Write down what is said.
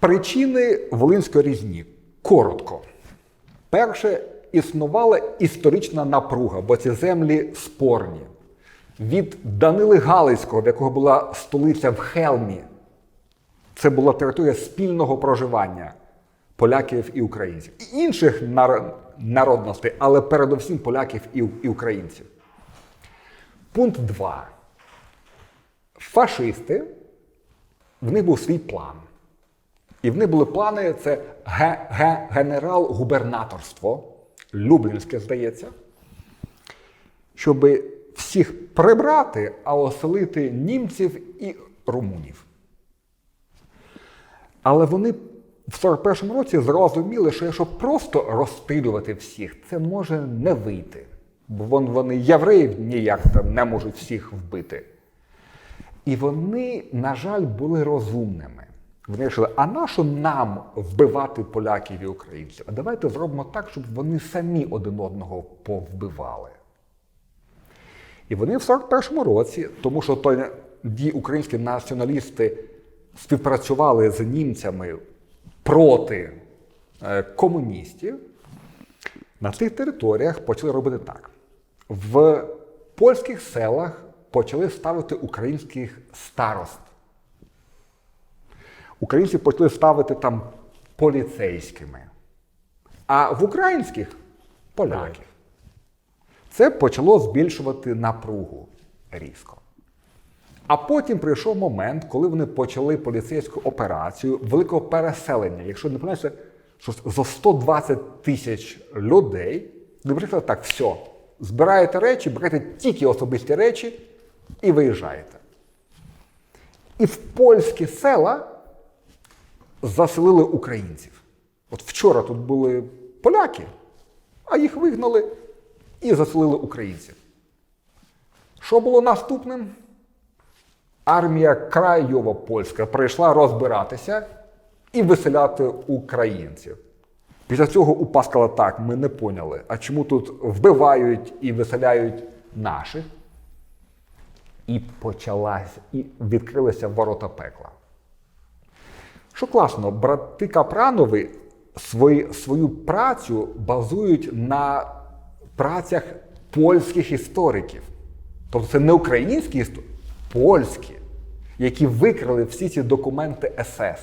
Причини Волинської різні. Коротко. Перше, існувала історична напруга, бо ці землі спорні. Від Данили Галицького, в якого була столиця в Хелмі, це була територія спільного проживання поляків і українців, і інших нар- народностей, але передусім поляків і українців. Пункт 2. Фашисти, в них був свій план. І в них були плани: це ге- ге- генерал-губернаторство, Люблінське, здається, щоб всіх прибрати, а оселити німців і румунів. Але вони в 41-му році зрозуміли, що якщо просто розстрілювати всіх, це може не вийти. Бо вон вони євреїв ніяк там не можуть всіх вбити. І вони, на жаль, були розумними. Вони вирішили, а нащо нам вбивати поляків і українців? А давайте зробимо так, щоб вони самі один одного повбивали. І вони в 41-му році, тому що тоді українські націоналісти співпрацювали з німцями проти е, комуністів, на тих територіях почали робити так. В польських селах почали ставити українських старост. Українці почали ставити там поліцейськими, а в українських поляків. Це почало збільшувати напругу різко. А потім прийшов момент, коли вони почали поліцейську операцію великого переселення. Якщо не помиляюся, що за 120 тисяч людей, вони прийшли так, все, збираєте речі, берете тільки особисті речі і виїжджаєте. І в польські села заселили українців. От вчора тут були поляки, а їх вигнали і заселили українців. Що було наступним? Армія Краєва польська прийшла розбиратися і виселяти українців. Після цього УПА сказала, так, ми не поняли, а чому тут вбивають і виселяють наших? І почалася, і відкрилися ворота пекла. Що класно, брати Капранови свої, свою працю базують на працях польських істориків. Тобто це не українські історики, польські, які викрили всі ці документи СС.